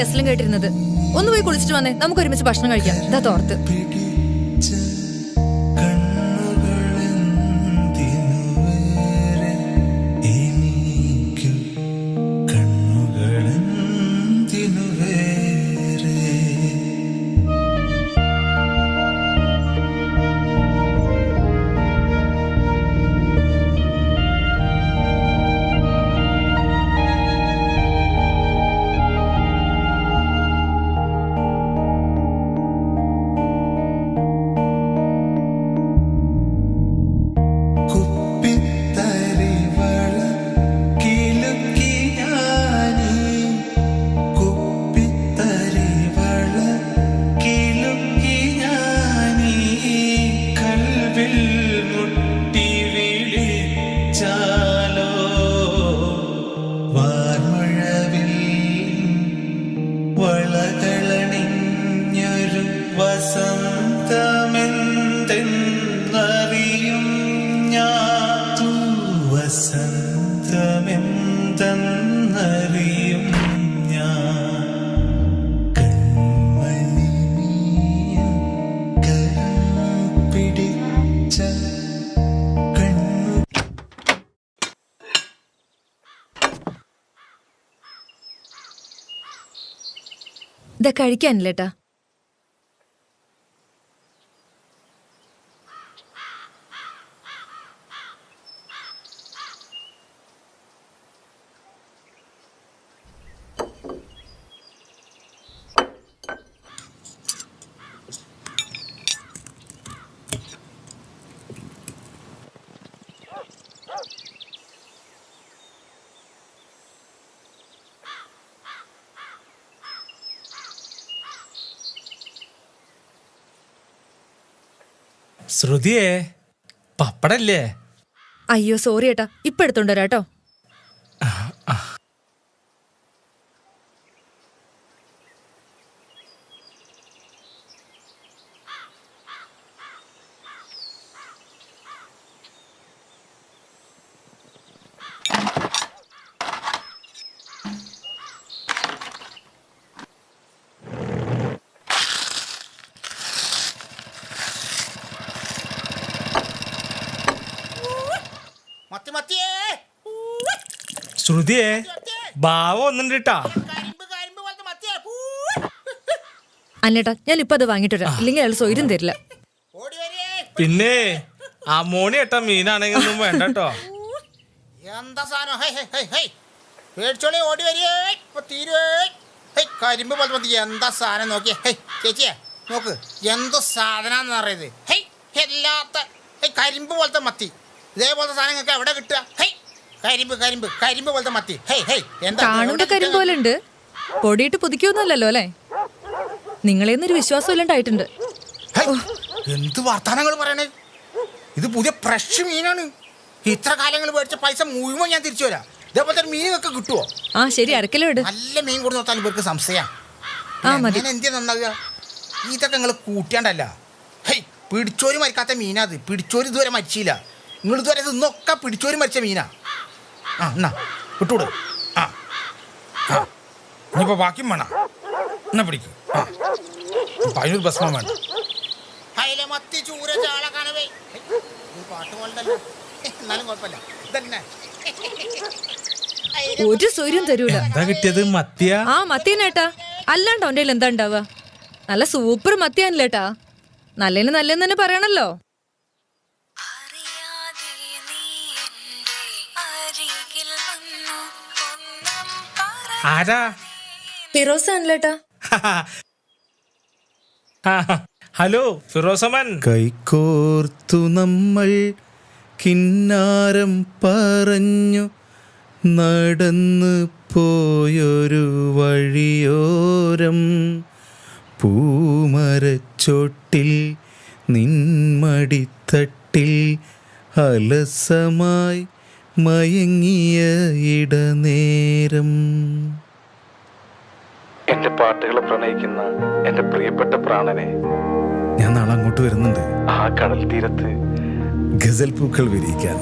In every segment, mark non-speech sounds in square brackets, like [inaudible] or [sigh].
ഗസ്റ്റിലും കേട്ടിരുന്നത്. ഒന്ന് പോയി കുളിച്ചിട്ട് വന്നേ. നമുക്ക് ഒരുമിച്ച് ഭക്ഷണം കഴിക്കാം. ഇതാ തോർത്ത്. എനിക്കു കഴിക്കാനില്ലേട്ടാ? ശ്രുതിയേ പപ്പടല്ലേ? അയ്യോ സോറി ഏട്ടാ. ഇപ്പൊ എടുത്തോണ്ട് വരാട്ടോ മത്തി മത്തിയേ ശ്രുതിയേ ഭാവം ഒന്നുണ്ട് കേട്ടാ അല്ലേട്ടാ ഞാൻ ഇപ്പൊ അത് വാങ്ങിട്ട് വരാം. ഇല്ലെങ്കിൽ അയാൾ സ്വൈര്യം തരില്ല. പിന്നെ അമോണി ഏട്ടാ മീനാണെങ്കിൽ ഒന്നും വേണ്ട കേട്ടോ എന്താ സാധനം? Hi hi hi hi. പേടിച്ചോളി ഓടി വരികേ ഇപ്പൊ തീരുവേ. ഹൈ കരിമ്പ് പോലെ മത്തി എന്താ സാധനം നോക്കിയേ? ഹൈ ചേച്ചിയെ നോക്ക്. എന്ത് സാധനാന്ന് അറിയത് ഹൈ എല്ലാത്ത ഹൈ കരിമ്പ് പോലത്തെ മത്തി. ഇതേപോലത്തെ സാധനങ്ങൾക്ക് എവിടെ കിട്ടുക? ഹൈ കരിമ്പ് കരിമ്പ് കരിമ്പ് പോലത്തെ മത്തി. ഹേയ് ഹേയ് എന്താ കാണുമ്പോ പോലെ ഉണ്ട് പൊടിയിട്ട് പുതിക്കൊന്നുമല്ലല്ലോ അല്ലേ? നിങ്ങളേന്നൊരു വിശ്വാസം ഇല്ലാണ്ടായിട്ടുണ്ട്. എന്ത് വർത്താനങ്ങൾ പറയണേ? ഇത് പുതിയ ഫ്രഷ് മീനാണ്. ഇത്ര കാലങ്ങൾ മേടിച്ച പൈസ മുഴുവൻ ഞാൻ തിരിച്ചു വരാം ഇതേപോലത്തെ ഒരു മീനൊക്കെ കിട്ടുവോ? ആ ശരി അരക്കിലോ ഇട്. നല്ല മീൻ കൊടുത്ത് നോക്കാൻ ഇവർക്ക് സംശയം. ആ, മതി. എന്തിയാ നന്നാകുക ഇതൊക്കെ നിങ്ങൾ കൂട്ടിയാണ്ടല്ല. ഹൈ പിടിച്ചോര് മരിക്കാത്ത മീനാ അത്. പിടിച്ചോര് ഇതുവരെ മരിച്ചില്ല. നിങ്ങൾ ഇതുവരെ ഇന്നൊക്കെ പിടിച്ചോര് മരിച്ച മീനാ. ആ എന്നാ വിട്ടൂട് ആ ആ ഇനിയിപ്പോൾ ബാക്കി വേണം. എന്നാ പിടിക്കും. ആ ഇപ്പം അതിനൊരു ഭസ്മം വേണ്ട. ഹൈല മത്തി ചൂര ചാള കനവേ ഹൈ, പാട്ട് പോലല്ലോ എന്നാലും കുഴപ്പമില്ല. ഇതന്നെ. ഹൈല ഒരു സ്വൈര്യം തരൂല. എന്താ കിട്ടിയത്? മത്തിയ? ആ മത്തിയനേട്ടാ അല്ലാണ്ട് കയ്യിൽ എന്താ ഉണ്ടാവുക? നല്ല സൂപ്പർ മത്തിയാനല്ലേട്ടാ നല്ലതിന് നല്ലതെന്ന് തന്നെ പറയണല്ലോ. ആരാ? ഫിറോസ് ആണല്ലേട്ടാ [laughs] ഹലോ ഫിറോസമൻ കൈകോർത്തു നമ്മൾ കിന്നാരം പറഞ്ഞു നടന്ന് പോയൊരു വഴിയോരം. പൂമരച്ചോട്ടിൽ നിന്മടിത്തട്ടിൽ അലസമായി മയങ്ങിയ ഇടനേരം. എന്റെ പാട്ടുകളെ പ്രണയിക്കുന്ന എന്റെ പ്രിയപ്പെട്ട പ്രാണനെ ഞാൻ നാളെ അങ്ങോട്ട് വരുന്നുണ്ട്. ആ കടൽ തീരത്ത് ഗസൽ പൂക്കൾ വിരിയിക്കാൻ.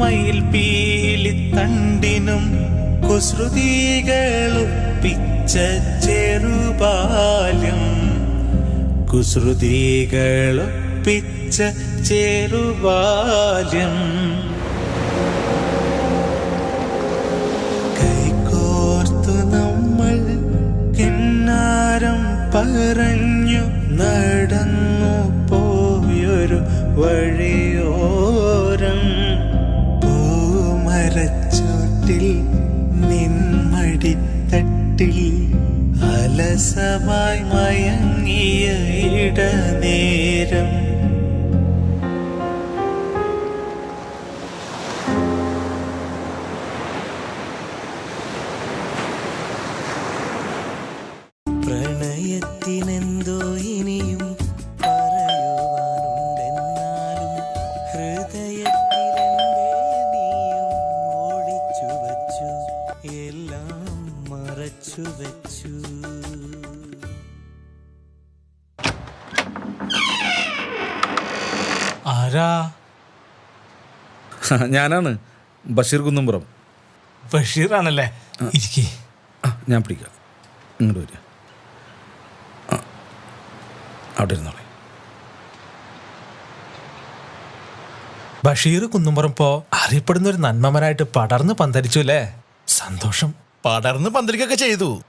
മയിൽ പീലിത്തണ്ടിനും കുസൃതികളൊപ്പിച്ച ചെറുബാല്യം. കുസൃതികളൊപ്പിച്ച ചെറുബാല്യം. കൈകോർത്തു നമ്മൾ കിന്നാരം പറഞ്ഞു നടന്നു പോയൊരു വഴിയോരം [laughs] ഞാനാണ് ബഷീർ കുന്നുംപുറം. ബഷീറാണല്ലേ? ഇരിക്കേ. ആ ഞാൻ പിടിക്കാം. ഇങ്ങോട്ട് വരിക. ആ. അവിടെ ഇരുന്നോളെ. ബഷീർ കുന്നുംപുറം ഇപ്പോ അറിയപ്പെടുന്ന ഒരു നന്മമനായിട്ട് പടർന്ന് പന്തരിച്ചു അല്ലേ? സന്തോഷം. പടർന്ന് പന്തലിക്കൊക്കെ ചെയ്തു.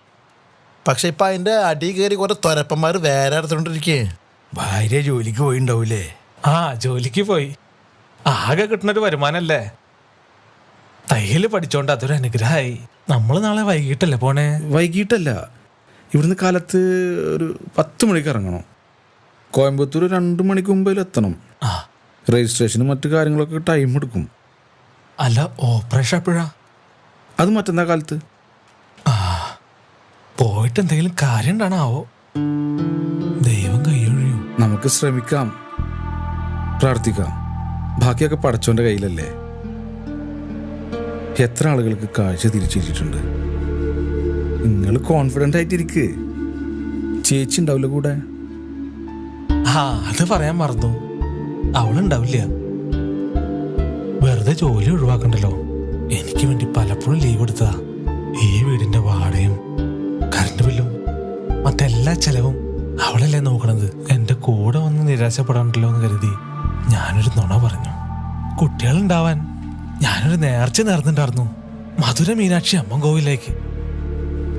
പക്ഷെ ഇപ്പൊ അതിന്റെ അടി കയറി കുറെ തൊരപ്പന്മാർ വേറെ അടുത്തോണ്ടിരിക്കേ ഭാര്യ ജോലിക്ക് പോയിണ്ടാവൂലേ? ആ ജോലിക്ക് പോയി. ആകെ കിട്ടുന്നൊരു വരുമാനല്ലേ? തയ്യൽ പഠിച്ചോണ്ട് അതൊരു അനുഗ്രഹമായി നമ്മൾ നാളെ വൈകിട്ടല്ലേ പോണേ? വൈകിട്ടല്ല. ഇവിടുന്ന് കാലത്ത് ഒരു പത്ത് മണിക്ക് ഇറങ്ങണം. കോയമ്പത്തൂർ രണ്ട് മണിക്ക് മുമ്പിൽ എത്തണം. ആ. രജിസ്ട്രേഷനും മറ്റു കാര്യങ്ങളൊക്കെ ടൈം എടുക്കും. അല്ല ഓപ്പറേഷൻ എപ്പോഴാ? അത് മറ്റന്നാ കാലത്ത്. ആ. പോയിട്ട് എന്തെങ്കിലും കാര്യം ഉണ്ടാണാവോ? ദൈവം കൈയൊഴിയും നമുക്ക് ശ്രമിക്കാം. പ്രാർത്ഥിക്കാം. ബാക്കിയൊക്കെ പടച്ചോന്റെ കയ്യിലല്ലേ? എത്ര ആളുകൾക്ക് കാഴ്ച തിരിച്ചിട്ടുണ്ട് നിങ്ങൾ കോൺഫിഡന്റ് ആയിട്ടിരിക്ക്. ചേച്ചി ഉണ്ടാവില്ല കൂടെ? ആ അത് പറയാൻ മറന്നു. അവളുണ്ടാവില്ല. വെറുതെ ജോലി ഒഴിവാക്കണ്ടല്ലോ. എനിക്ക് വേണ്ടി പലപ്പോഴും ലീവ് എടുത്തതാ. ഈ വീടിന്റെ വാടയും കറണ്ട് ബില്ലും മറ്റെല്ലാ ചെലവും അവളല്ലേ നോക്കണത്. എന്റെ കൂടെ വന്ന് നിരാശപ്പെടാണ്ടല്ലോ എന്ന് കരുതി ഞാനൊരു നുണ പറഞ്ഞു. കുട്ടികളുണ്ടാവാൻ ഞാനൊരു നേർച്ച നേർന്നിട്ടുണ്ടായിരുന്നു മധുര മീനാക്ഷി അമ്മൻ കോവിലേക്ക്.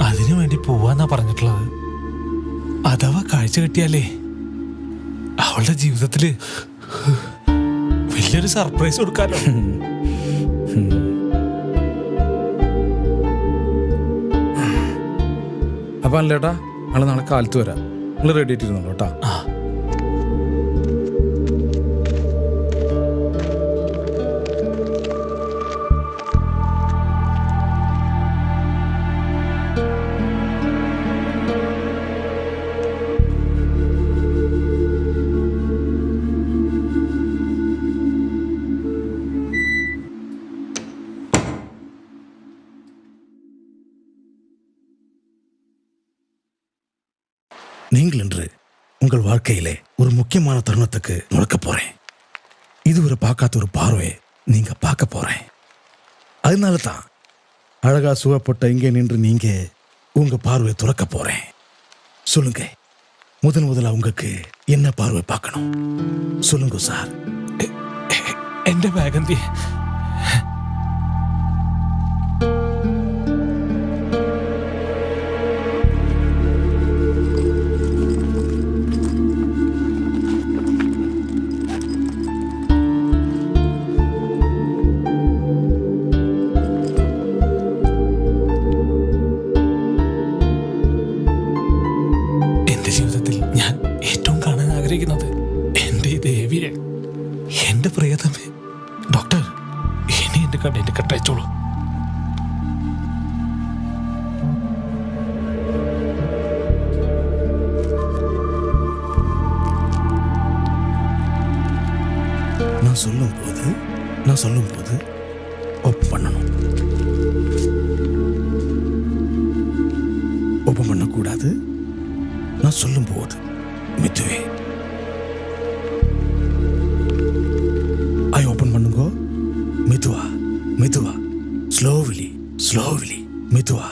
അതിനു വേണ്ടി പോവാന്നാ പറഞ്ഞിട്ടുള്ളത്. അഥവാ കാഴ്ച കിട്ടിയാലേ അവളുടെ ജീവിതത്തിൽ വലിയൊരു സർപ്രൈസ് കൊടുക്കാലോ? അപ്പൊ അല്ലേട്ടാ നാളെ നാളെ കാലത്ത് വരാം. നിങ്ങൾ റെഡി ആയിട്ടിരുന്നല്ലോ நீங்கள் இன்று உங்கள் வாழ்க்கையிலே ஒரு முக்கியமான தருணத்துக்கு நுழைக்க போறேன் இதுவரை பார்க்காத ஒரு பார்வையை நீங்க பார்க்க போறேன் அதனால தான் அழகா சுவப்பட்ட இங்கே நின்று நீங்க உங்க பார்வையை துறக்க போறேன் சொல்லுங்க முதன் முதல்ல உங்களுக்கு என்ன பார்வை பார்க்கணும் சொல்லுங்க சார் എന്റെ ബാഗന്തി ഇനി എൻ്റെ കണ്ണിൻ്റെ കട്ടയച്ചോളൂ நான் சொல்லும் போது நான் சொல்லும் போது ஓப்பன் பண்ணணும் ஓப்பன் பண்ணக்கூடாது நான் சொல்லும் போது மித்துவே ஸ்லோவிலி ஸ்லோவிலி மெதுவா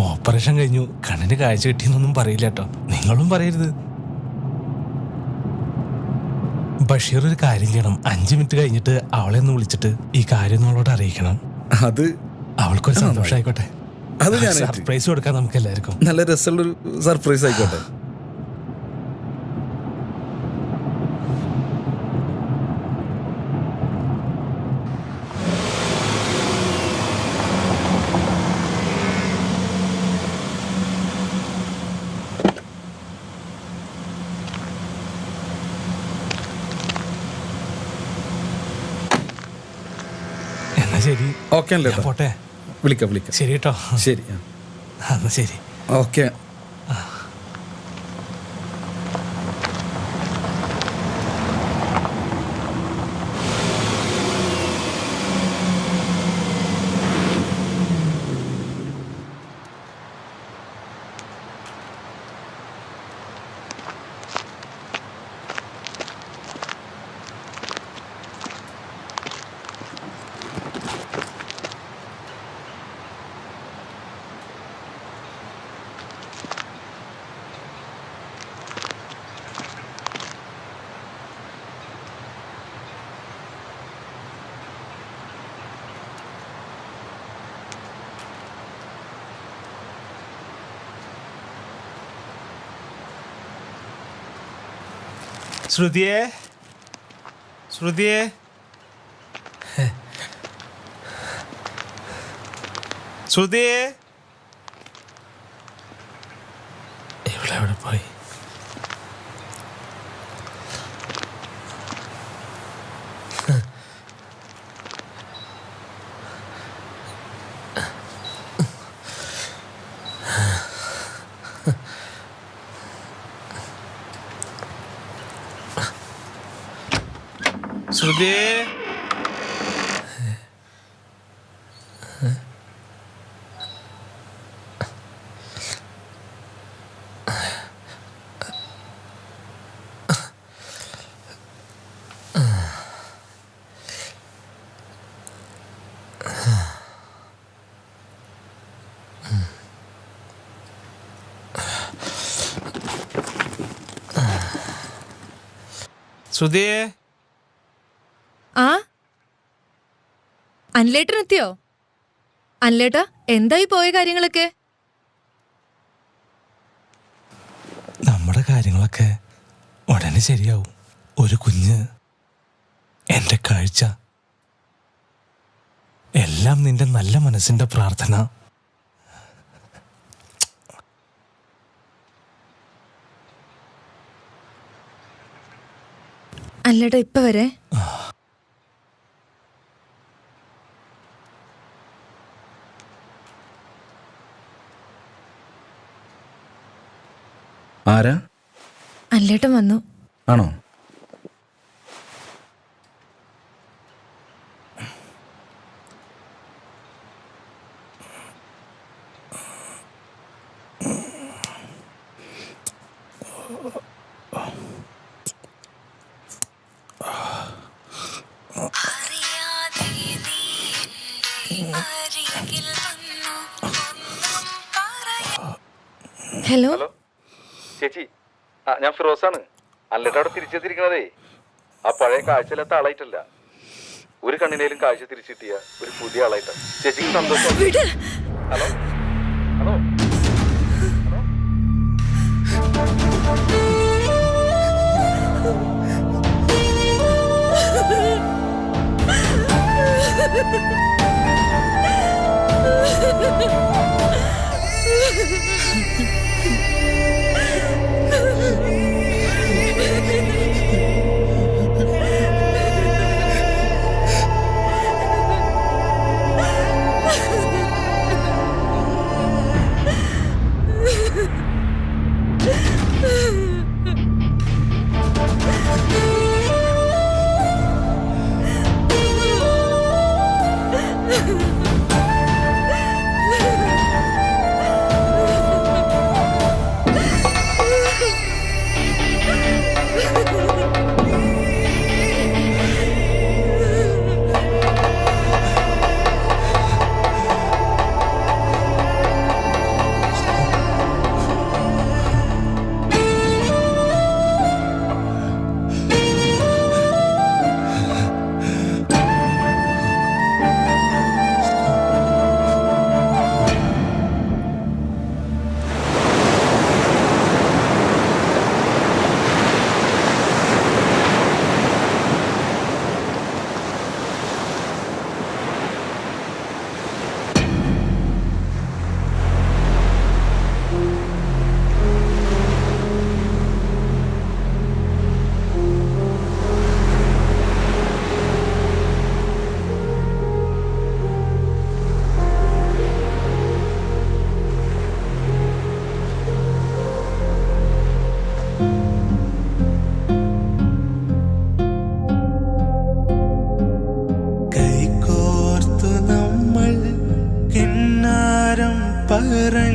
ഓപ്പറേഷൻ കഴിഞ്ഞു. കണ്ണിന് കാഴ്ച കിട്ടിയെന്നൊന്നും പറയില്ല കേട്ടോ. നിങ്ങളും പറയരുത്. ബഷീർ ഒരു കാര്യം ചെയ്യണം. അഞ്ച് മിനിറ്റ് കഴിഞ്ഞിട്ട് അവളെ ഒന്ന് വിളിച്ചിട്ട് ഈ കാര്യം നമ്മളോട് അറിയിക്കണം. അത് അവൾക്കൊരു സന്തോഷമായിക്കോട്ടെ സർപ്രൈസ് കൊടുക്കാൻ നമുക്ക് എല്ലാവർക്കും. നല്ല രസമുള്ളൊരു സർപ്രൈസ് ആയിക്കോട്ടെ എന്നാ ശരി. ഓക്കെ അല്ലേ പോട്ടെ. വിളിക്കാം വിളിക്കാം. ശരി കേട്ടോ ശരി [laughs] എന്നാ ശരി. ഓക്കെ. 수르디에. 수르디에. 수르디에. ശ്രുതിയെ ശ്രുതിയെ ആ അനിലേട്ടൻ എത്തിയോ? അനിലേട്ടാ എന്തായി പോയ കാര്യങ്ങളൊക്കെ? നമ്മുടെ കാര്യങ്ങളൊക്കെ ഉടനെ ശരിയാവും. ഒരു കുഞ്ഞ് എന്റെ കാഴ്ച. എല്ലാം നിന്റെ നല്ല മനസ്സിന്റെ പ്രാർത്ഥന. അല്ലേട്ടാ ഇപ്പൊ വരെ? ആരാ? അല്ലേട്ടൻ വന്നു. ആണോ? ഞാൻ ഫിറോസാണ്. അല്ലട്ട് അവിടെ തിരിച്ചെത്തിരിക്കണതേ ആ പഴയ കാഴ്ചയിലത്തെ ആളായിട്ടല്ല. ഒരു കണ്ണിനേലും കാഴ്ച തിരിച്ചു കിട്ടിയ ഒരു പുതിയ ആളായിട്ടാണ്. ചേച്ചിക്ക് സന്തോഷം. Hello hello?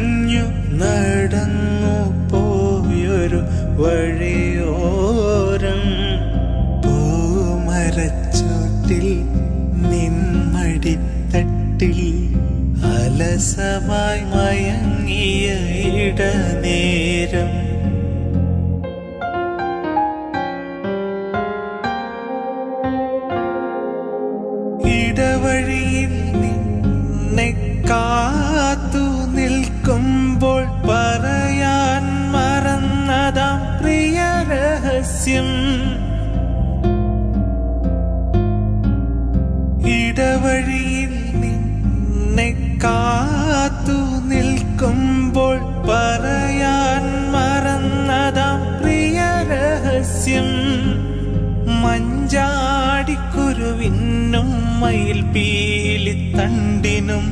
പറഞ്ഞു നടന്നു പോയൊരു വഴിയോരം. പൂമരച്ചോട്ടിൽ നിമ്മടിത്തട്ടിൽ അലസമായി മയങ്ങിയ ഇടനേരം. ഇടവഴിയിൽ നിന്നെ കാത്തു നിൽക്കുമ്പോൾ പറയാൻ മറന്നതാം പ്രിയ രഹസ്യം. മഞ്ചാടിക്കുരുവിനും മയിൽ പീലിത്തണ്ടിനും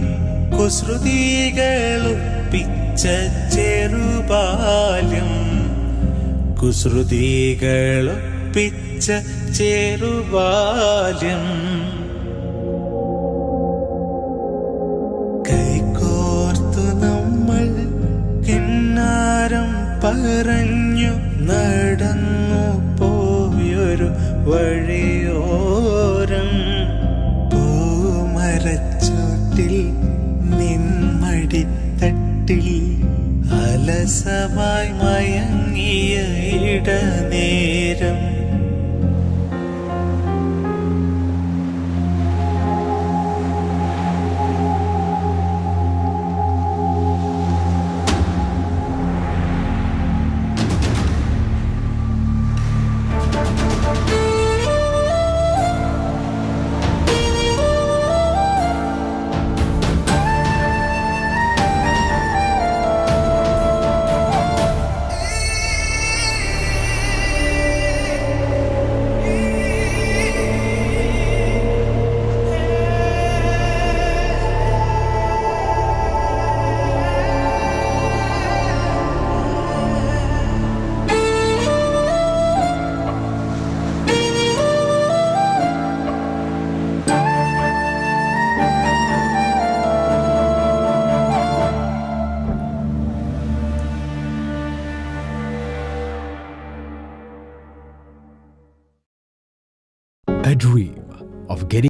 കുസൃതികളൊപ്പിച്ച ചെറുബാല്യം. കുസൃതികളൊപ്പിച്ച ചെറുബാല്യം. പറഞ്ഞു നടന്നു പോയൊരു വഴിയോരം. പൂമരച്ചോട്ടിൽ നിമ്മടിത്തട്ടിൽ അലസമായി